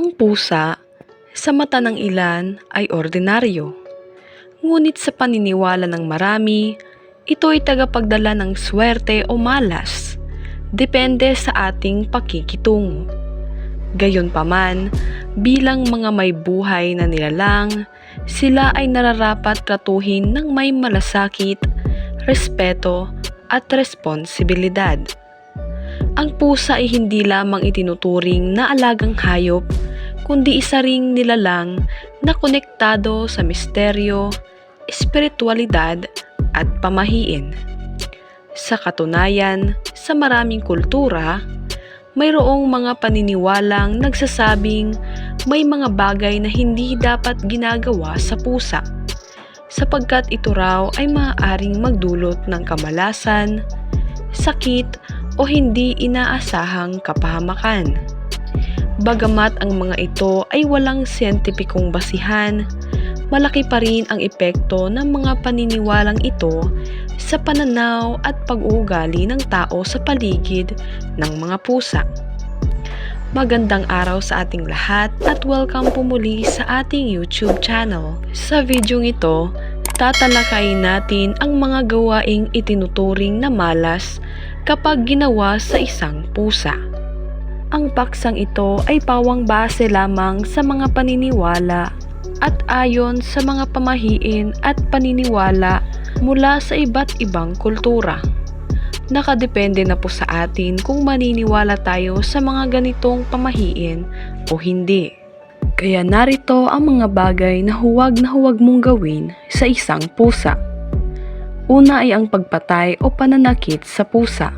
Ang pusa, sa mata ng ilan ay ordinaryo. Ngunit sa paniniwala ng marami, ito ay tagapagdala ng swerte o malas. Depende sa ating pakikitungo. Gayunpaman, bilang mga may buhay na nilalang, sila ay nararapat tratuhin ng may malasakit, respeto at responsibilidad. Ang pusa ay hindi lamang itinuturing na alagang hayop, kundi isa ring nilalang na konektado sa misteryo, espiritualidad at pamahiin. Sa katunayan, sa maraming kultura, mayroong mga paniniwalang nagsasabing may mga bagay na hindi dapat ginagawa sa pusa sapagkat ito raw ay maaaring magdulot ng kamalasan, sakit o hindi inaasahang kapahamakan. Bagamat ang mga ito ay walang siyentipikong basihan, malaki pa rin ang epekto ng mga paniniwalang ito sa pananaw at pag-uugali ng tao sa paligid ng mga pusa. Magandang araw sa ating lahat at welcome po muli sa ating YouTube channel. Sa video ito, tatalakayin natin ang mga gawaing itinuturing na malas kapag ginawa sa isang pusa. Ang paksang ito ay pawang base lamang sa mga paniniwala at ayon sa mga pamahiin at paniniwala mula sa iba't ibang kultura. Nakadepende na po sa atin kung maniniwala tayo sa mga ganitong pamahiin o hindi. Kaya narito ang mga bagay na huwag na huwag mong gawin sa isang pusa. Una ay ang pagpatay o pananakit sa pusa.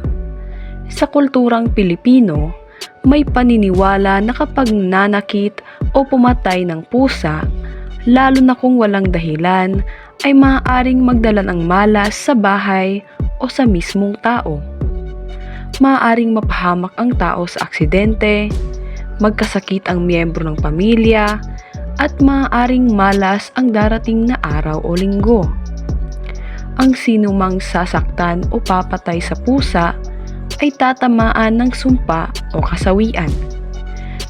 Sa kulturang Pilipino, may paniniwala na kapag nanakit o pumatay ng pusa, lalo na kung walang dahilan, ay maaaring magdala ng malas sa bahay o sa mismong tao. Maaaring mapahamak ang tao sa aksidente, magkasakit ang miyembro ng pamilya, at maaaring malas ang darating na araw o linggo. Ang sinumang sasaktan o papatay sa pusa ay tatamaan ng sumpa o kasawian.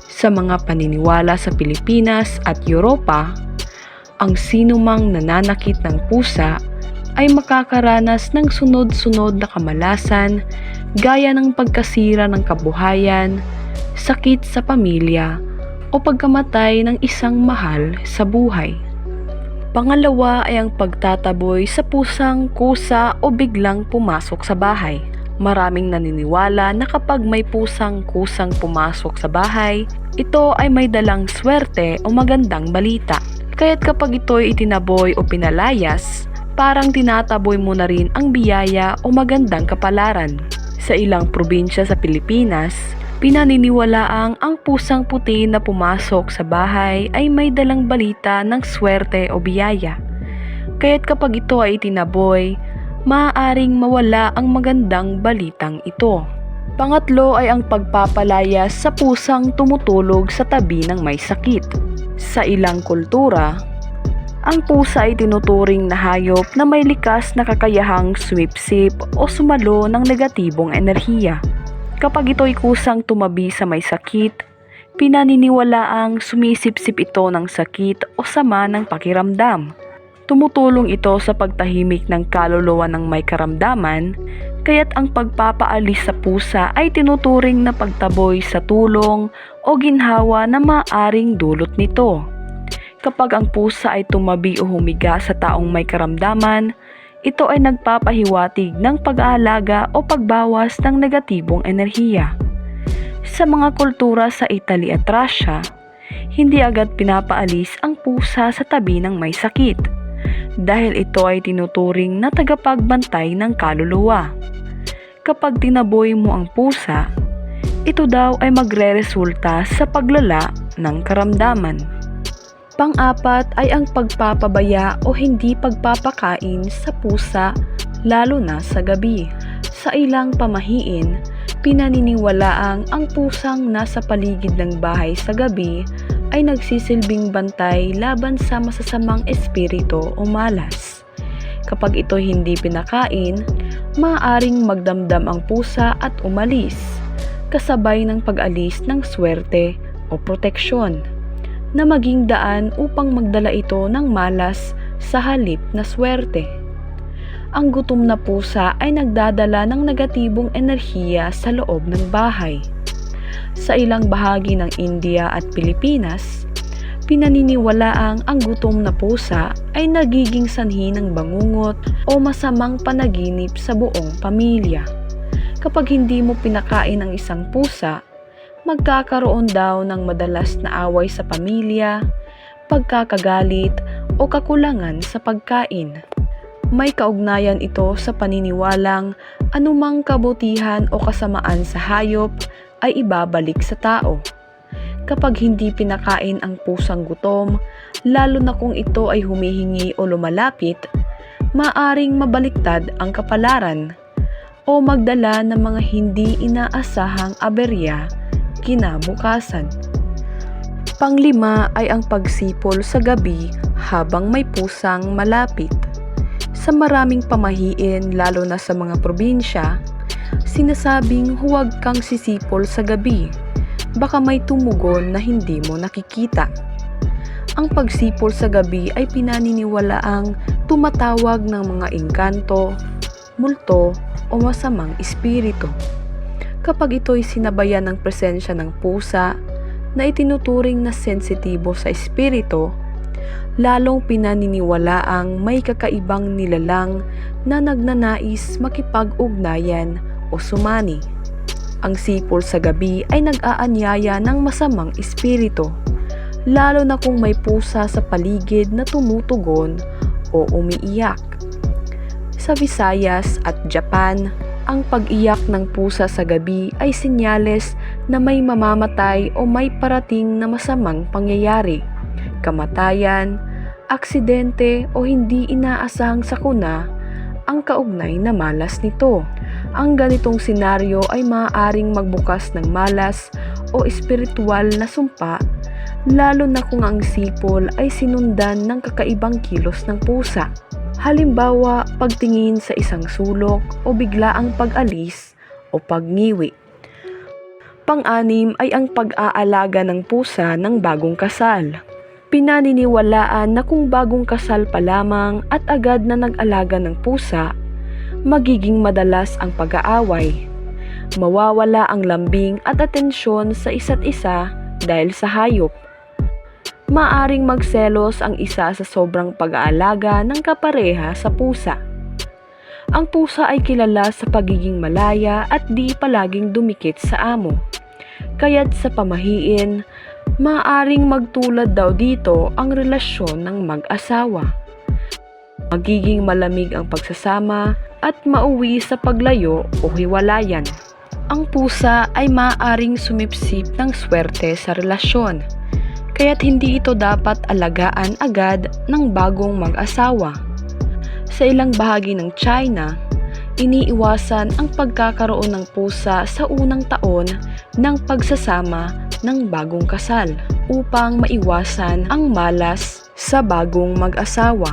Sa mga paniniwala sa Pilipinas at Europa, ang sinumang nananakit ng pusa ay makakaranas ng sunod-sunod na kamalasan gaya ng pagkasira ng kabuhayan, sakit sa pamilya, o pagkamatay ng isang mahal sa buhay. Pangalawa ay ang pagtataboy sa pusang kusa o biglang pumasok sa bahay. Maraming naniniwala na kapag may pusang kusang pumasok sa bahay, ito ay may dalang swerte o magandang balita. Kaya't kapag ito ay itinaboy o pinalayas, parang tinataboy mo na rin ang biyaya o magandang kapalaran. Sa ilang probinsya sa Pilipinas, pinaniniwalaang ang pusang puti na pumasok sa bahay ay may dalang balita ng swerte o biyaya. Kaya't kapag ito ay itinaboy, maaaring mawala ang magandang balitang ito. Pangatlo ay ang pagpapalayas sa pusang tumutulog sa tabi ng may sakit. Sa ilang kultura, ang pusa ay tinuturing na hayop na may likas na kakayahang sumipsip o sumalo ng negatibong enerhiya. Kapag ito ay kusang tumabi sa may sakit, pinaniniwalaang sumisipsip ito ng sakit o sama ng pakiramdam. Tumutulong ito sa pagtahimik ng kaluluwa ng may karamdaman, kaya't ang pagpapaalis sa pusa ay tinuturing na pagtaboy sa tulong o ginhawa na maaring dulot nito. Kapag ang pusa ay tumabi o humiga sa taong may karamdaman, ito ay nagpapahiwatig ng pag-aalaga o pagbawas ng negatibong enerhiya. Sa mga kultura sa Italy at Russia, hindi agad pinapaalis ang pusa sa tabi ng may sakit dahil ito ay tinuturing na tagapagbantay ng kaluluwa. Kapag tinaboy mo ang pusa, ito daw ay magre-resulta sa paglala ng karamdaman. Pang-apat ay ang pagpapabaya o hindi pagpapakain sa pusa lalo na sa gabi. Sa ilang pamahiin, pinaniniwalaang ang pusang nasa paligid ng bahay sa gabi ay nagsisilbing bantay laban sa masasamang espiritu o malas. Kapag ito hindi pinakain, maaaring magdamdam ang pusa at umalis, kasabay ng pag-alis ng swerte o proteksyon na maging daan upang magdala ito ng malas sa halip na swerte. Ang gutom na pusa ay nagdadala ng negatibong enerhiya sa loob ng bahay. Sa ilang bahagi ng India at Pilipinas, pinaniniwalaang ang gutom na pusa ay nagiging sanhi ng bangungot o masamang panaginip sa buong pamilya. Kapag hindi mo pinakain ang isang pusa, magkakaroon daw ng madalas na away sa pamilya, pagkakagalit o kakulangan sa pagkain. May kaugnayan ito sa paniniwalang anumang kabutihan o kasamaan sa hayop ay ibabalik sa tao. Kapag hindi pinakain ang pusang gutom, lalo na kung ito ay humihingi o lumalapit, maaring mabaliktad ang kapalaran o magdala ng mga hindi inaasahang aberya kinabukasan. Panglima ay ang pagsipol sa gabi habang may pusang malapit. Sa maraming pamahiin lalo na sa mga probinsya, sinasabing huwag kang sisipol sa gabi. Baka may tumugon na hindi mo nakikita. Ang pagsipol sa gabi ay pinaniniwalaang tumatawag ng mga engkanto, multo o masamang espiritu. Kapag ito'y sinabayan ng presensya ng pusa na itinuturing na sensitibo sa espiritu, lalong pinaniniwalaang may kakaibang nilalang na nagnanais makipag-ugnayan o sumani. Ang sipol sa gabi ay nag-aanyaya ng masamang espiritu, lalo na kung may pusa sa paligid na tumutugon o umiiyak. Sa Visayas at Japan, ang pag-iyak ng pusa sa gabi ay sinyales na may mamamatay o may parating na masamang pangyayari, kamatayan, aksidente o hindi inaasahang sakuna ang kaugnay na malas nito. Ang ganitong senaryo ay maaaring magbukas ng malas o espiritual na sumpa lalo na kung ang sipol ay sinundan ng kakaibang kilos ng pusa. Halimbawa, pagtingin sa isang sulok o biglaang pag-alis o pagngiwi. Pang-anim ay ang pag-aalaga ng pusa ng bagong kasal. Pinaniniwalaan na kung bagong kasal pa lamang at agad na nag-alaga ng pusa, magiging madalas ang pag-aaway. Mawawala ang lambing at atensyon sa isa't isa dahil sa hayop maaring magselos ang isa sa sobrang pag-aalaga ng kapareha sa pusa. Ang pusa ay kilala sa pagiging malaya at di palaging dumikit sa amo. Kaya't sa pamahiin, maaring magtulad daw dito ang relasyon ng mag-asawa. Magiging malamig ang pagsasama at mauwi sa paglayo o hiwalayan. Ang pusa ay maaring sumipsip ng swerte sa relasyon kaya't hindi ito dapat alagaan agad ng bagong mag-asawa. Sa ilang bahagi ng China, iniiwasan ang pagkakaroon ng pusa sa unang taon ng pagsasama ng bagong kasal upang maiwasan ang malas sa bagong mag-asawa.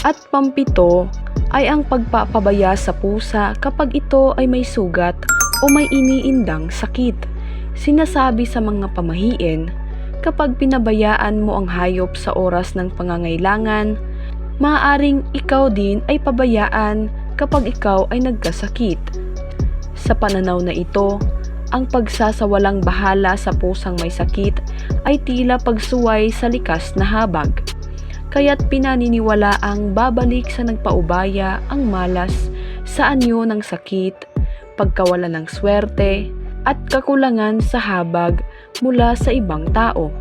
At pampito ay ang pagpapabaya sa pusa kapag ito ay may sugat o may iniindang sakit. Sinasabi sa mga pamahiin, kapag pinabayaan mo ang hayop sa oras ng pangangailangan, maaaring ikaw din ay pabayaan kapag ikaw ay nagkasakit. Sa pananaw na ito, ang pagsasawalang bahala sa pusang may sakit ay tila pagsuway sa likas na habag. Kaya't pinaniniwala ang babalik sa nagpaubaya ang malas sa anyo ng sakit, pagkawala ng swerte, at kakulangan sa habag mula sa ibang tao.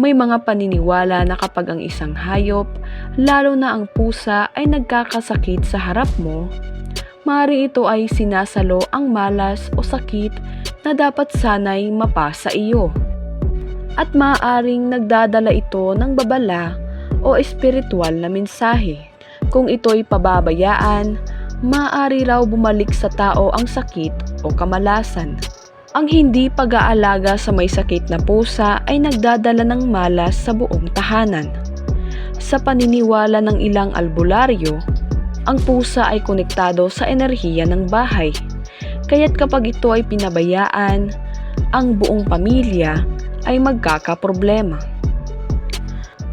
May mga paniniwala na kapag ang isang hayop, lalo na ang pusa ay nagkakasakit sa harap mo, maaari ito ay sinasalo ang malas o sakit na dapat sanay mapasa iyo. At maaaring nagdadala ito ng babala o espiritual na mensahe. Kung ito'y pababayaan, maaari raw bumalik sa tao ang sakit o kamalasan. Ang hindi pag-aalaga sa may sakit na pusa ay nagdadala ng malas sa buong tahanan. Sa paniniwala ng ilang albularyo, ang pusa ay konektado sa enerhiya ng bahay. Kaya't kapag ito ay pinabayaan, ang buong pamilya ay magkakaproblema.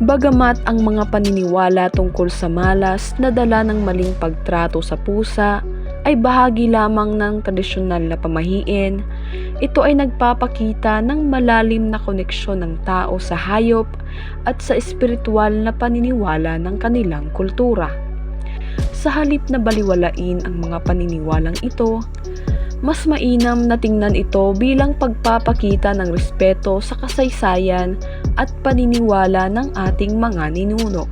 Bagamat ang mga paniniwala tungkol sa malas na dala ng maling pagtrato sa pusa ay bahagi lamang ng tradisyonal na pamahiin, ito ay nagpapakita ng malalim na koneksyon ng tao sa hayop at sa espiritual na paniniwala ng kanilang kultura. Sa halip na baliwalain ang mga paniniwalang ito, mas mainam na tingnan ito bilang pagpapakita ng respeto sa kasaysayan at paniniwala ng ating mga ninuno.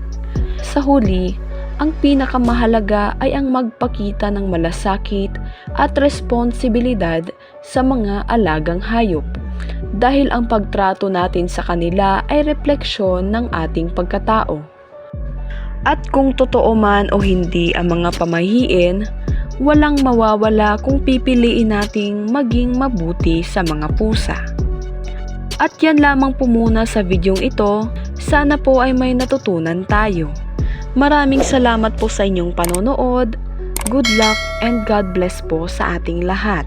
Sa huli, ang pinakamahalaga ay ang magpakita ng malasakit at responsibilidad sa mga alagang hayop dahil ang pagtrato natin sa kanila ay refleksyon ng ating pagkatao. At kung totoo man o hindi ang mga pamahiin, walang mawawala kung pipiliin nating maging mabuti sa mga pusa. At yan lamang po muna sa videong ito. Sana po ay may natutunan tayo. Maraming salamat po sa inyong panonood. Good luck and God bless po sa ating lahat.